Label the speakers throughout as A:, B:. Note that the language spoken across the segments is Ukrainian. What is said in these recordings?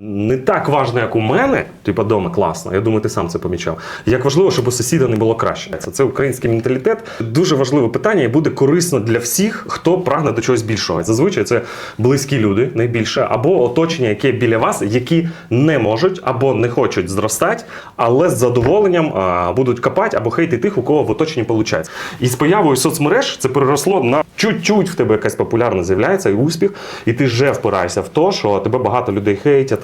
A: Не так важно, як у мене, типу, дома класно. Я думаю, ти сам це помічав. Як важливо, щоб у сусіда не було краще. Це, це український менталітет. Дуже важливе питання і буде корисно для всіх, хто прагне до чогось більшого. Зазвичай це близькі люди найбільше, або оточення, яке біля вас, які не можуть або не хочуть зростати, але з задоволенням а, будуть копати або хейти тих, у кого в оточенні виходить. І з появою соцмереж це переросло на чуть-чуть в тебе якась популярність з'являється і успіх, і ти вже впираєшся в те, що тебе багато людей хейтять,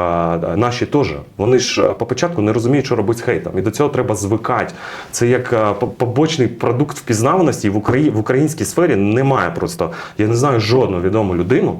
A: наші теж, вони ж а, по початку не розуміють, що робити з хейтом. І до цього треба звикати. Це як побочний продукт впізнаваності в українській сфері немає просто. Я не знаю жодну відому людину.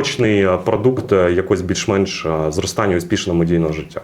A: побочний е, продукт е, якось більш-менш е, зростання успішного медійного життя.